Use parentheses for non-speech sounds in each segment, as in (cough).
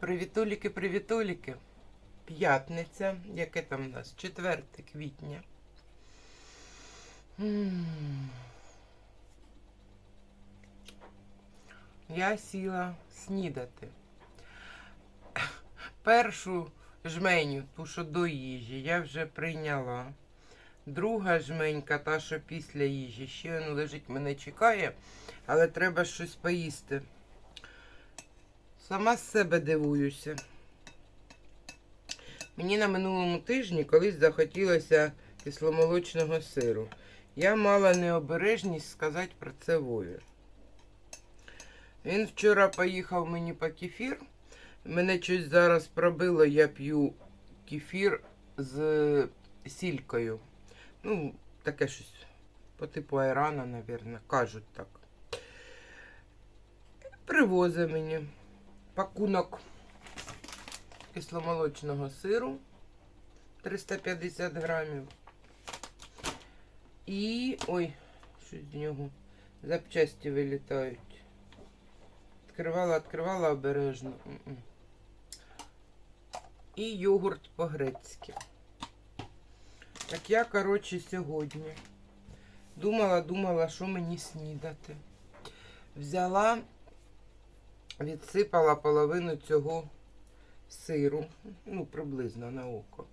Привітуліки, привітуліки. П'ятниця, яке там у нас? 4 квітня. Я сіла снідати. Першу жменю, ту, що до їжі, я вже прийняла. Друга жменька, та, що після їжі, ще лежить, мене чекає, але треба щось поїсти. Сама з себе дивуюся. Мені на минулому тижні колись захотілося кисломолочного сиру. Я мала необережність сказати про це Вові. Він вчора поїхав мені по кефір. Мене щось зараз пробило, я п'ю кефір з сількою. Ну, таке щось по типу айрана, мабуть, кажуть так. Привозить мені пакунок кисломолочного сиру 350 грамів. І. ой, щось з нього запчасті вилітають. Відкривала, відкривала обережно. І йогурт по-грецьки. Так я, коротше, сьогодні думала, думала, що мені снідати. Взяла, відсипала половину цього сиру, ну, приблизно на око.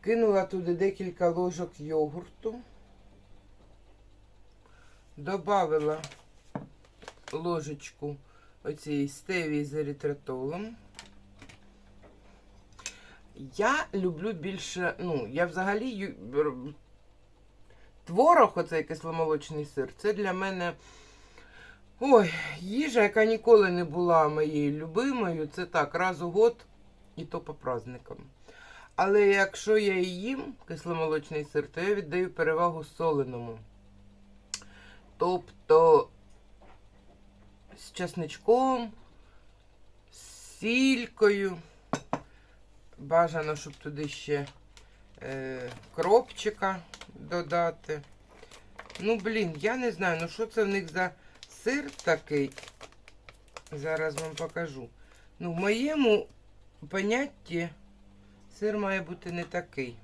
Кинула туди декілька ложок йогурту. Добавила ложечку оцієї стевії з еритратолом. Я люблю більше, ну, я взагалі творог, оцей кисломолочний сир, це для мене ой, їжа, яка ніколи не була моєю любимою. Це так, раз у год і то по праздникам. Але якщо я їм кисломолочний сир, то я віддаю перевагу соленому. Тобто з чесничком, з сількою. Бажано, щоб туди ще е, кропчика додати. Ну, блін, я не знаю, ну що це в них за сир такий. Зараз вам покажу. Ну, в моєму понятті сир має бути не такий.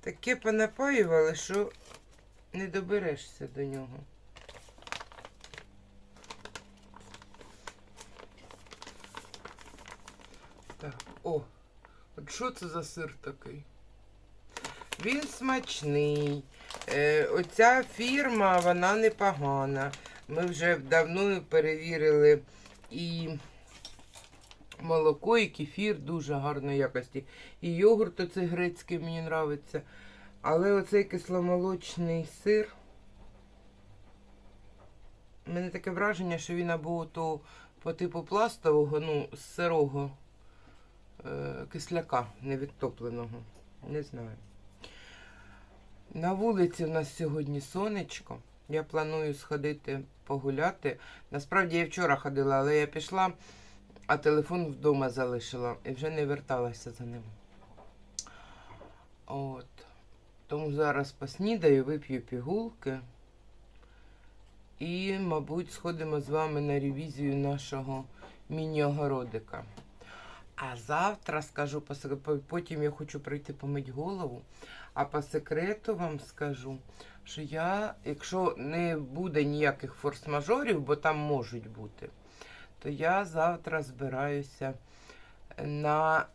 Таке понапаювали, що не доберешся до нього. Так, о, от що це за сир такий? Він смачний. Е, оця фірма, вона непогана. Ми вже давно перевірили і молоко, і кефір дуже гарної якості. І йогурт оцей грецький мені подобається. Але оцей кисломолочний сир. У мене таке враження, що він або то по типу пластового, ну, з сирого е, кисляка невідтопленого. Не знаю. На вулиці в нас сьогодні сонечко. Я планую сходити погуляти. Насправді я вчора ходила, але я пішла, а телефон вдома залишила і вже не верталася за ним. От. Тому зараз поснідаю, вип'ю пігулки. І, мабуть, сходимо з вами на ревізію нашого міні-огородика. А завтра скажу, по потім я хочу прийти помить голову. А по секрету вам скажу, що я, якщо не буде ніяких форс-мажорів, бо там можуть бути, то я завтра збираюся на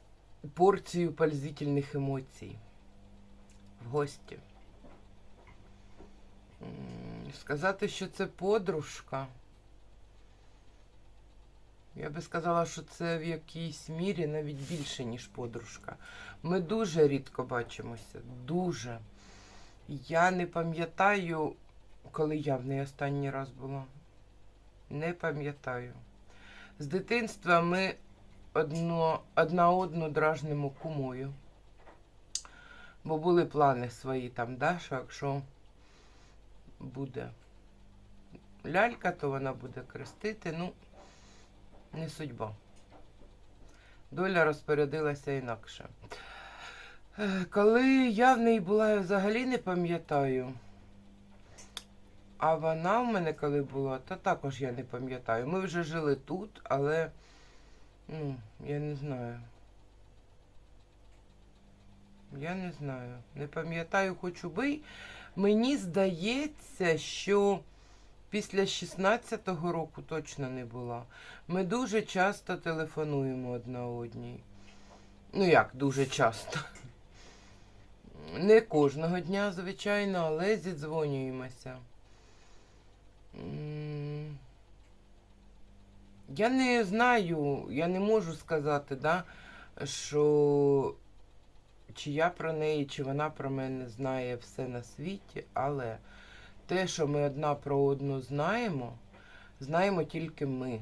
порцію пользительних емоцій в гості. Сказати, що це подружка. Я би сказала, що це в якійсь мірі навіть більше, ніж подружка. Ми дуже рідко бачимося. Дуже. Я не пам'ятаю, коли я в неї останній раз була. Не пам'ятаю. З дитинства ми одно, одна одну дражнимо кумою. Бо були плани свої там, да, що якщо буде лялька, то вона буде крестити. Ну, не судьба. Доля розпорядилася інакше. Коли я в неї була, я взагалі не пам'ятаю. А вона в мене коли була, то також я не пам'ятаю. Ми вже жили тут, але ну, я не знаю. Я не знаю. Не пам'ятаю, хоч убий. Мені здається, що після 16-го року точно не була. Ми дуже часто телефонуємо одна одній. Ну як, дуже часто. Не кожного дня, звичайно, але зідзвонюємося. Я не знаю, я не можу сказати, да, що чи я про неї, чи вона про мене знає все на світі, але те, що ми одна про одну знаємо, знаємо тільки ми.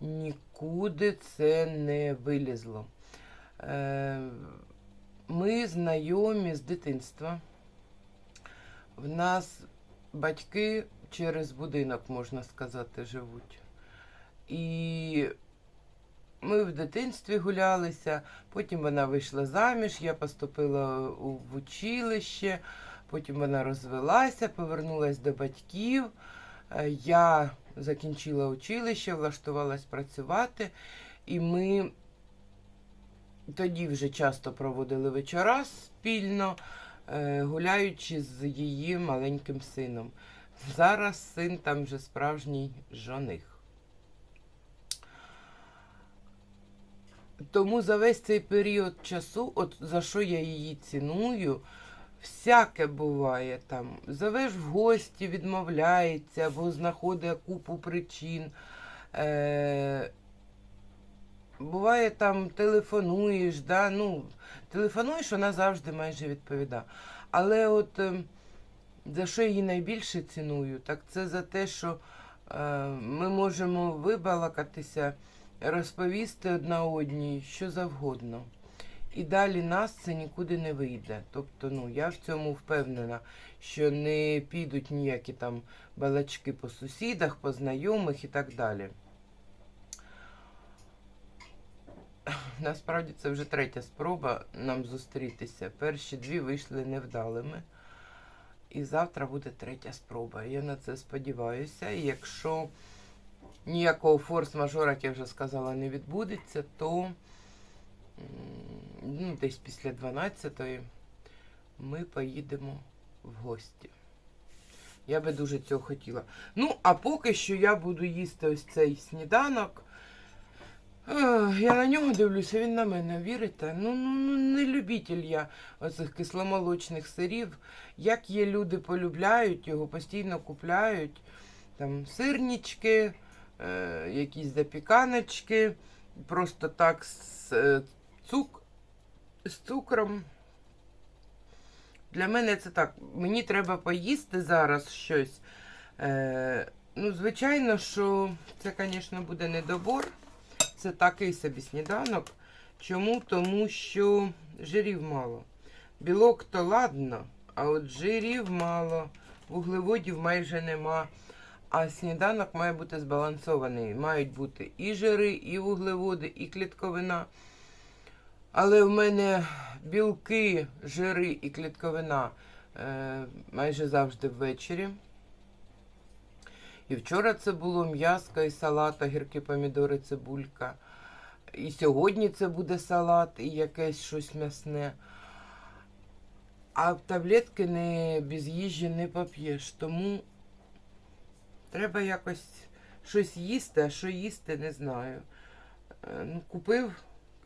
Нікуди це не вилізло. Е, Ми знайомі з дитинства. В нас батьки через будинок, можна сказати, живуть. І ми в дитинстві гулялися, потім вона вийшла заміж, я поступила в училище, потім вона розвелася, повернулася до батьків. Е, Я закінчила училище, влаштувалась працювати, і ми тоді вже часто проводили вечора спільно, е, гуляючи з її маленьким сином. Зараз син там вже справжній жоних. Тому за весь цей період часу, от за що я її ціную, всяке буває там. Зовеш в гості, відмовляється або знаходить купу причин. Е- буває там телефонуєш, да? ну, телефонуєш, вона завжди майже відповідає. Але от е, за що її найбільше ціную, так це за те, що е, ми можемо вибалакатися, розповісти одна одній що завгодно. І далі нас це нікуди не вийде. Тобто, ну, я в цьому впевнена, що не підуть ніякі там балачки по сусідах, по знайомих і так далі. Насправді це вже третя спроба нам зустрітися. Перші дві вийшли невдалими. І завтра буде третя спроба. Я на це сподіваюся. Якщо ніякого форс-мажора, як я вже сказала, не відбудеться, то ну, десь після 12-ї ми поїдемо в гості. Я би дуже цього хотіла. Ну, а поки що я буду їсти ось цей сніданок. Я на нього дивлюся, він на мене, вірите? Ну, ну, ну не любитель я оцих кисломолочних сирів. Як є люди полюбляють його, постійно купляють там сирнички, е, якісь запіканочки, просто так з, е, цук, з цукром. Для мене це так. Мені треба поїсти зараз щось. Е, ну, звичайно, що це, звісно, буде недобор. Це такий собі сніданок. Чому? Тому що жирів мало. Білок то ладно, а от жирів мало, вуглеводів майже нема. А сніданок має бути збалансований. Мають бути і жири, і вуглеводи, і клітковина. Але в мене білки, жири і клітковина е, майже завжди ввечері. І вчора це було м'яско і салат, огірки, помідори, цибулька. І сьогодні це буде салат і якесь щось м'ясне. А таблетки не, без їжі не поп'єш. Тому треба якось щось їсти, а що їсти, не знаю. Е, Ну, купив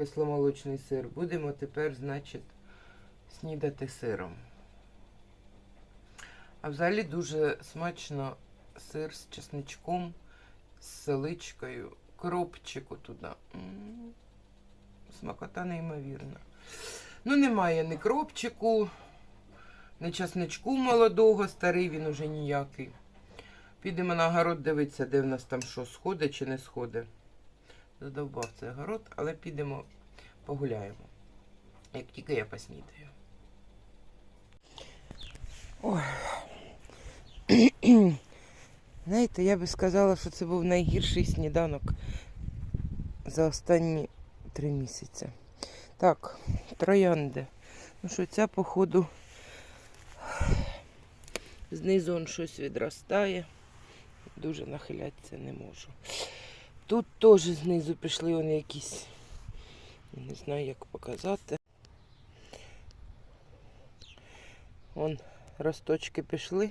кисломолочний сир, будемо тепер, значить, снідати сиром. А взагалі дуже смачно сир з чесничком, з селичкою, кропчику туди. Смакота неймовірна. Ну, немає ні кропчику, ні чесничку молодого, старий він уже ніякий. Підемо на город дивитися, де в нас там що, сходить чи не сходить. Задовбав цей город, але підемо погуляємо. Як тільки я поснідаю. Ой. (clears throat) Знаєте, я би сказала, що це був найгірший сніданок за останні три місяці. Так, троянди. Ну що, ця, походу, Знизу щось відростає. Дуже нахилятися не можу. Тут теж знизу пішли вони якісь. Не знаю, як показати. Вон росточки пішли.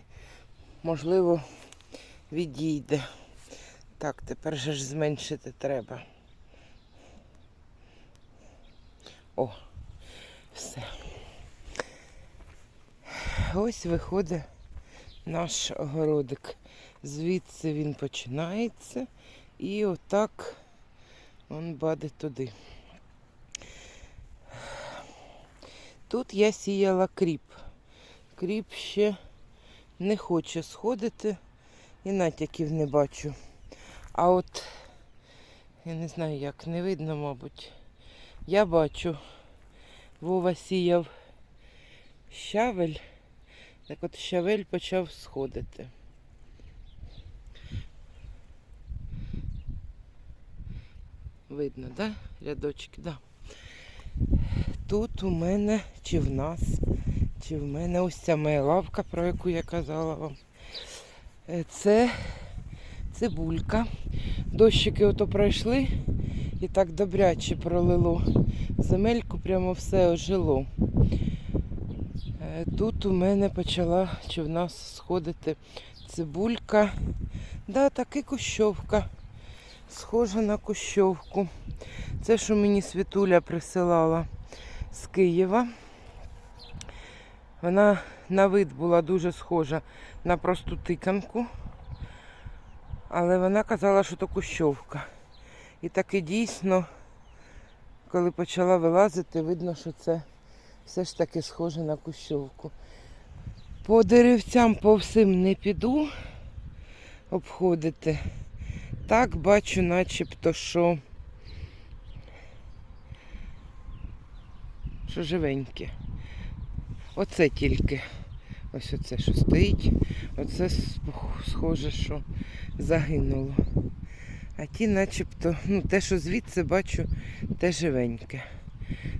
Можливо, відійде. Так, тепер же ж зменшити треба. О, все. Ось виходить наш огородик. Звідси він починається і отак він бадить туди. Тут я сіяла кріп. Кріп ще не хоче сходити і натяків не бачу. А от я не знаю як, не видно, мабуть. Я бачу, Вова сіяв щавель, так от щавель почав сходити. Видно, да? Рядочки, да. Тут у мене чи в нас, чи в мене ось ця моя лавка, про яку я казала вам. Е, Це цибулька. Дощики ото пройшли і так добряче пролило. Земельку прямо все ожило. Е, Тут у мене почала, чи в нас сходити цибулька. Да, таки кущовка. Схожа на кущовку. Це, що мені світуля присилала з Києва. Вона на вид була дуже схожа на просту тиканку. Але вона казала, що то кущовка. І таки дійсно, коли почала вилазити, видно, що це все ж таки схоже на кущовку. По деревцям по всім не піду обходити. Так бачу, начебто, що, що живеньке. Оце тільки. Ось оце, що стоїть. Оце схоже, що загинуло. А ті начебто, ну те, що звідси бачу, те живеньке.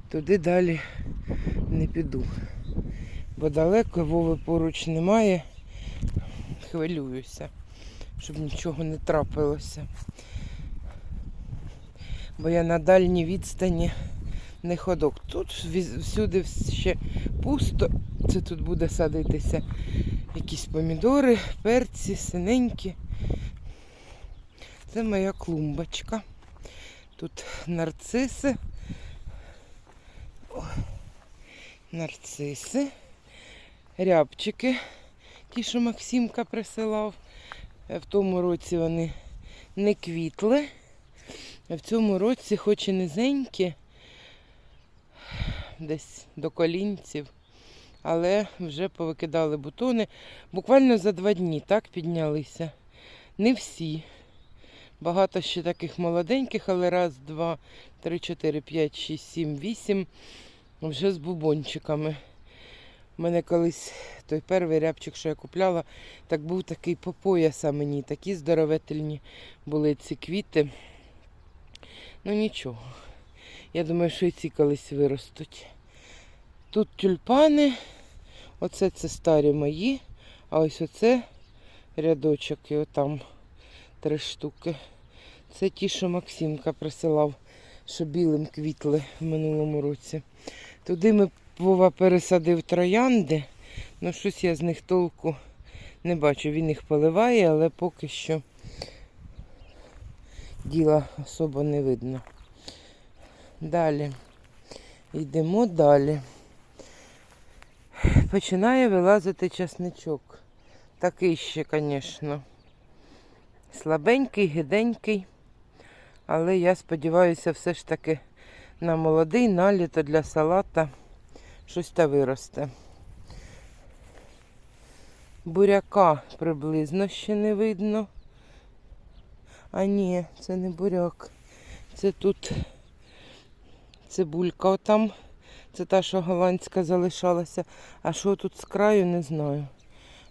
Туди далі не піду. Бо далеко Вови поруч немає. Хвилююся, щоб нічого не трапилося. Бо я на дальній відстані не ходок. Тут всюди ще пусто. Це тут буде садитися якісь помідори, перці, синенькі. Це моя клумбочка. Тут нарциси. О, нарциси, рябчики, ті, що Максимка присилав. Е, В тому році вони не квітли. А в цьому році, хоч і низенькі, десь до колінців, але вже повикидали бутони. Буквально за два дні так піднялися. Не всі. Багато ще таких молоденьких, але раз, два, три, чотири, п'ять, шість, сім, вісім вже з бубончиками. У мене колись той перший рябчик, що я купляла, так був такий по пояса мені, такі здоровительні були ці квіти. Ну нічого. Я думаю, що і ці колись виростуть. Тут тюльпани, оце це старі мої, а ось оце рядочок і отам три штуки. Це ті, що Максимка присилав, що білим квітли в минулому році. Туди ми Вова пересадив троянди, ну щось я з них толку не бачу. Він їх поливає, але поки що діла особо не видно. Далі. Йдемо далі. Починає вилазити часничок. Такий ще, звісно, слабенький, гиденький. Але я сподіваюся, все ж таки на молодий наліто для салата щось та виросте. Буряка приблизно ще не видно. А ні, це не буряк. Це тут цибулька отам. Це та, що голландська залишалася. А що тут з краю, не знаю.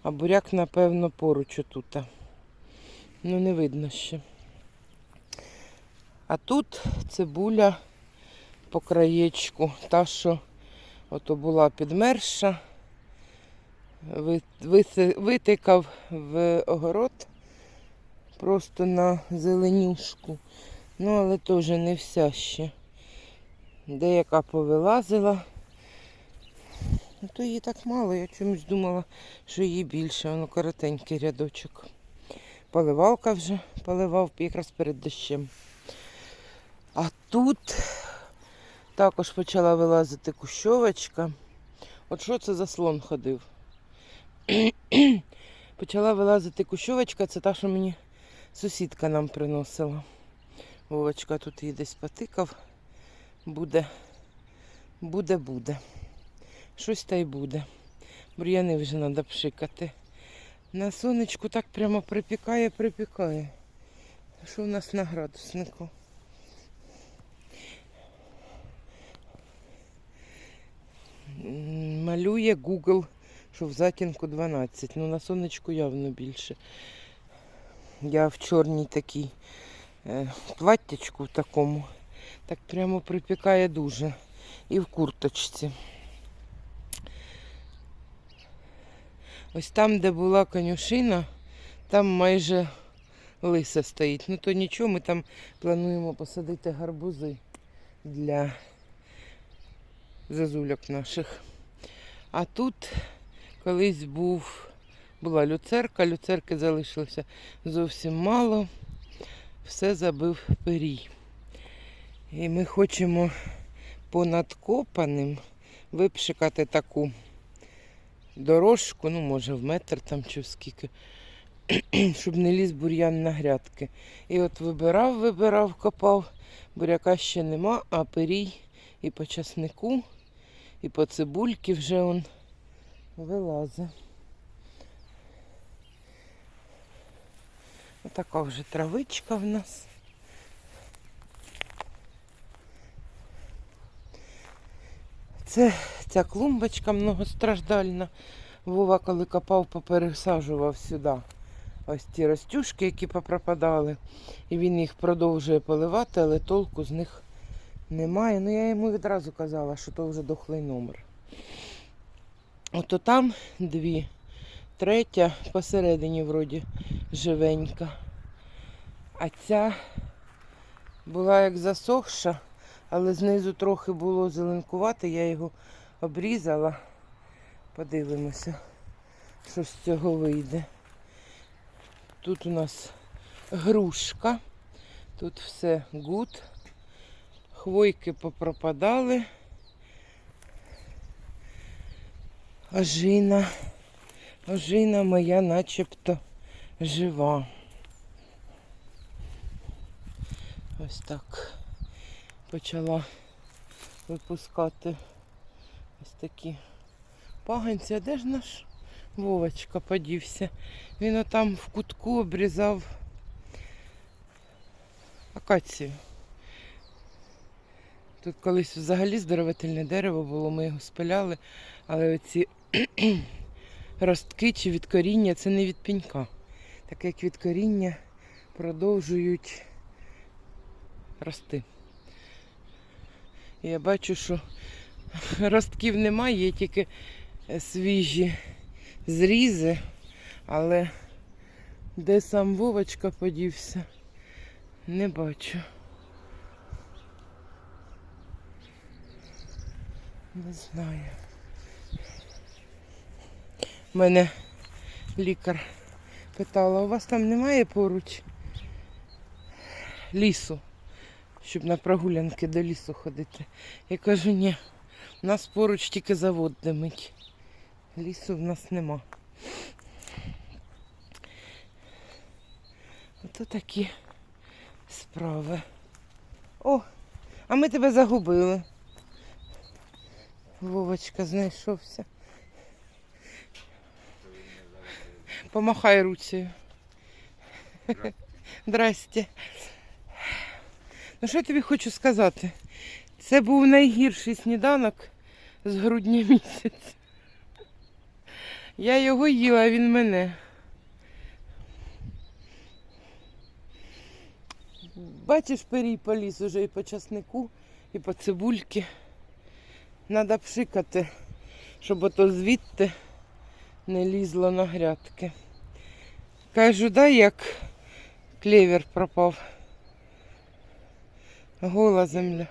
А буряк, напевно, поруч отут. Ну, не видно ще. А тут цибуля по краєчку. Та, що ото була підмерша. Витикав в огород просто на зеленюшку. Ну, але теж не вся ще. Деяка повилазила. Ну, то її так мало, я чомусь думала, що її більше, воно коротенький рядочок. Поливалка вже поливав якраз перед дощем. А тут також почала вилазити кущовочка. От що це за слон ходив? Почала вилазити кущовочка, це та, що мені сусідка нам приносила. Вовочка тут її десь потикав. Буде, буде, буде. Щось та й буде. Бур'яни вже треба пшикати. На сонечку так прямо припікає, припікає. Що в нас на градуснику? Малює Google, що в затінку 12. Ну на сонечку явно більше. Я в чорній такій е, платтячку такому. Так прямо припікає дуже. І в курточці. Ось там, де була конюшина, там майже лисе стоїть. Ну то нічого, ми там плануємо посадити гарбузи для зазульок наших. А тут колись був, була люцерка, люцерки залишилося зовсім мало. Все забив пирій. І ми хочемо понад копаним випшикати таку дорожку, ну може в метр там чи скільки, (clears throat) щоб не ліз бур'ян на грядки. І от вибирав, вибирав, копав, буряка ще нема, а пирій і по часнику, і по цибульки вже он вилазить. Отака вже травичка в нас. Це ця клумбочка многостраждальна. Вова, коли копав, попересаджував сюди. Ось ті ростюшки, які попропадали. І він їх продовжує поливати, але толку з них немає. Ну я йому відразу казала, що то вже дохлий номер. Ото там дві. Третя посередині вроді живенька. А ця була як засохша, але знизу трохи було зеленкувати, я його обрізала. Подивимося, що з цього вийде. Тут у нас грушка, тут все гуд. Хвойки попропадали. Ожина. Ожина моя начебто жива. Ось так почала випускати ось такі паганці. А де ж наш Вовочка подівся? Він отам в кутку обрізав акацію. Тут колись взагалі здоровительне дерево було, ми його спиляли, але оці (clears throat) ростки чи від коріння це не від пенька. Так як від коріння продовжують рости. Я бачу, що (laughs) ростків немає, є тільки свіжі зрізи, але де сам Вовочка подівся, не бачу. Не знаю. Мене лікар питала, у вас там немає поруч лісу, щоб на прогулянки до лісу ходити. Я кажу, ні, у нас поруч тільки завод димить. Лісу в нас нема. Ото такі справи. О, а ми тебе загубили. Вовочка знайшовся. Помахай руцею. Здрасте. Ну що я тобі хочу сказати? Це був найгірший сніданок з грудня місяця. Я його їла, а він мене. Бачиш, перій поліз уже і по часнику, і по цибульки. Надо пшикати, щоб ото звідти не лізло на грядки. Кажу, дай як клевер пропав. Гола земля.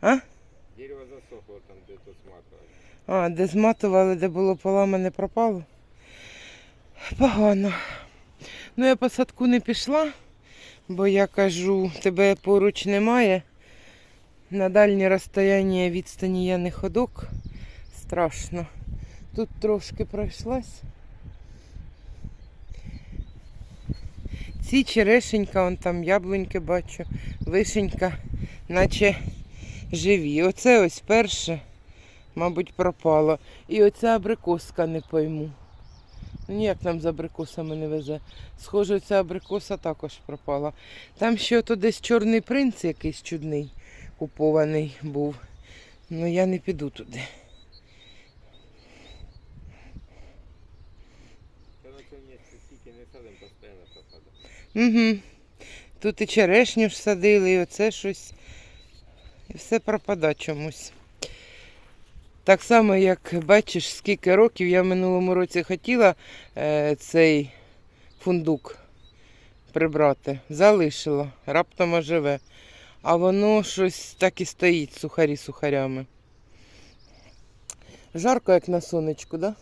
А? Дерево засохло там, де тут сматывали. А, де зматували, де було поламане, пропало. Погано. Ну, я по садку не пішла, бо я кажу, тебе поруч немає. На дальні розстояння відстані я не ходок. Страшно. Тут трошки пройшлась. Ці черешенька, вон там яблуньки бачу, вишенька, наче живі. Оце ось перше мабуть, пропала. І оця абрикоска не пойму. Ну, ніяк нам з абрикосами не везе. Схоже, ця абрикоса також пропала. Там ще ото десь чорний принц якийсь чудний купований був. Ну я не піду туди. Та на цьому місці стільки не садимо, постійно пропадає. Угу. Тут і черешню ж садили, і оце щось. І все пропада чомусь. Так само, як бачиш, скільки років я в минулому році хотіла е, цей фундук прибрати. Залишила, раптом оживе. А воно щось так і стоїть сухарі сухарями. Жарко, як на сонечку, да?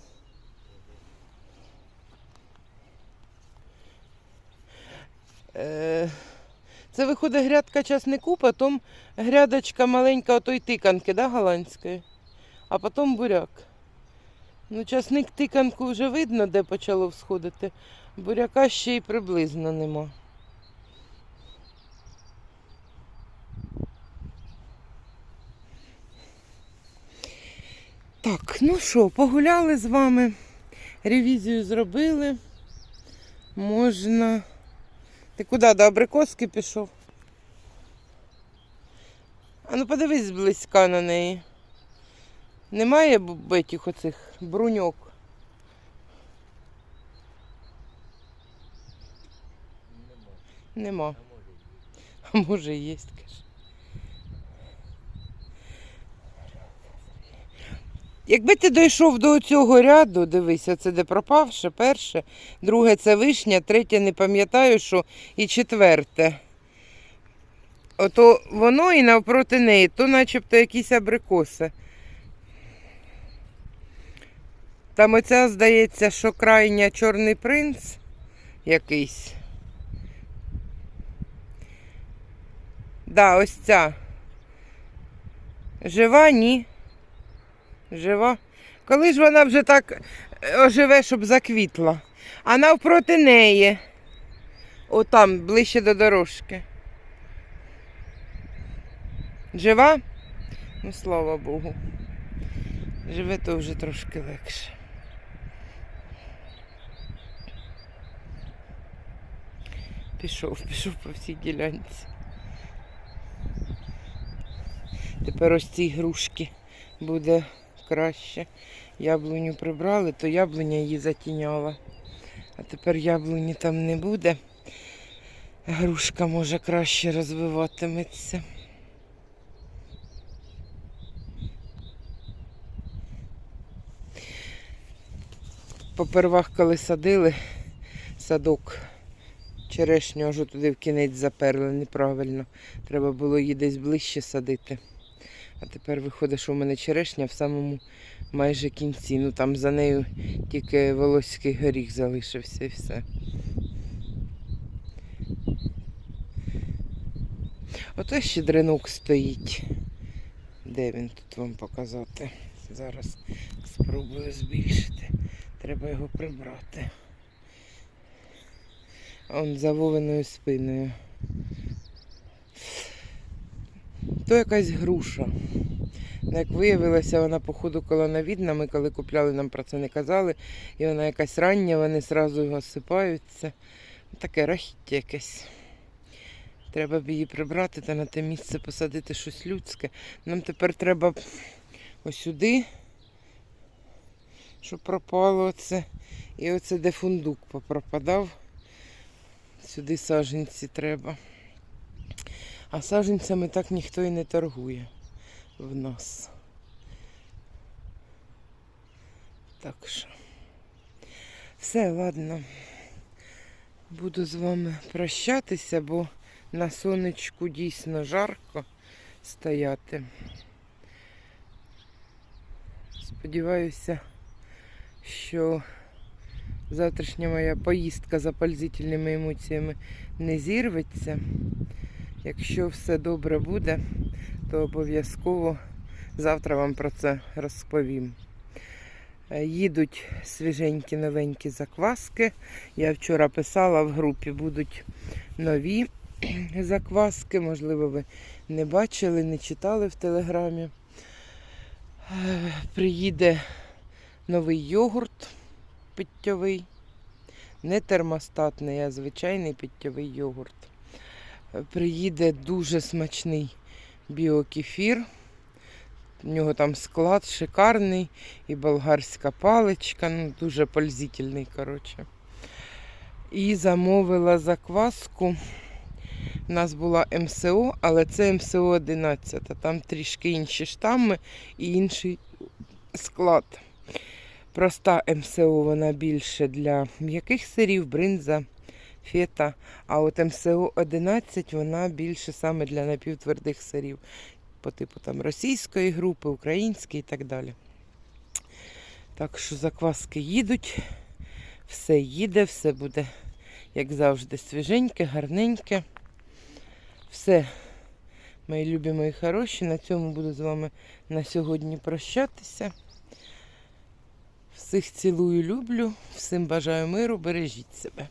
Це виходить грядка часнику, потім грядочка маленька отої тиканки, да, голландської, а потім буряк. Ну, часник тиканку вже видно, де почало всходити. Буряка ще й приблизно нема. Так, ну що, погуляли з вами, ревізію зробили. Можна. Ти куди до абрикоски пішов? А ну подивись зблизька на неї. Немає битих оцих бруньок. Нема. Нема. А може, А може є, Якби ти дійшов до цього ряду, дивися, це де пропавше, перше, друге це вишня, третє не пам'ятаю, що і четверте. Ото воно і навпроти неї, то начебто якісь абрикоси. Там оця, здається, що крайня чорний принц якийсь. Да, ось ця. Жива, ні. Жива. Коли ж вона вже так е, оживе, щоб заквітла. А навпроти неї. Отам, ближче до дорожки. Жива? Ну, слава Богу. Живе то вже трошки легше. Пішов, пішов по всій ділянці. Тепер ось ці грушки буде краще. Яблуню прибрали, то яблуня її затіняла. А тепер яблуні там не буде. Грушка може краще розвиватиметься. Попервах, коли садили садок, черешню аж туди в кінець заперли неправильно. Треба було її десь ближче садити. А тепер виходить, що в мене черешня в самому майже кінці. Ну там за нею тільки волоський горіх залишився і все. Ото щедринок стоїть. Де він тут вам показати? Зараз спробую збільшити. Треба його прибрати. Он за Вовиною спиною. То якась груша. Ну, Як виявилося, вона, походу, колоновідна. Ми коли купляли, нам про це не казали. І вона якась рання, вони одразу його осипаються. Таке рахіття якесь. Треба б її прибрати та на те місце посадити щось людське. Нам тепер треба ось сюди, щоб пропало оце. І оце де фундук попропадав. Сюди саженці треба. А саженцями так ніхто і не торгує в нас. Так що. Все, ладно. Буду з вами прощатися, бо на сонечку дійсно жарко стояти. Сподіваюся, що завтрашня моя поїздка за пользительними емоціями не зірветься. Якщо все добре буде, то обов'язково завтра вам про це розповім. Е, Їдуть свіженькі новенькі закваски. Я вчора писала в групі, будуть нові (clears throat) закваски. Можливо, ви не бачили, не читали в телеграмі. Е, Приїде новий йогурт питтєвий. Не термостатний, а звичайний питтєвий йогурт. Приїде дуже смачний біокефір. У нього там склад шикарний і болгарська паличка, ну дуже пользительний, коротше. І замовила закваску. У нас була МСО, але це МСО 11. Там трішки інші штамми і інший склад. Проста МСО вона більше для м'яких сирів, бринза, фета. А от МСО 11 вона більше саме для напівтвердих сирів по типу там російської групи, української і так далі. Так що закваски їдуть, все їде, все буде, як завжди, свіженьке, гарненьке. Все, мої любі, мої хороші. На цьому буду з вами на сьогодні прощатися. Всіх цілую, люблю, всім бажаю миру, бережіть себе.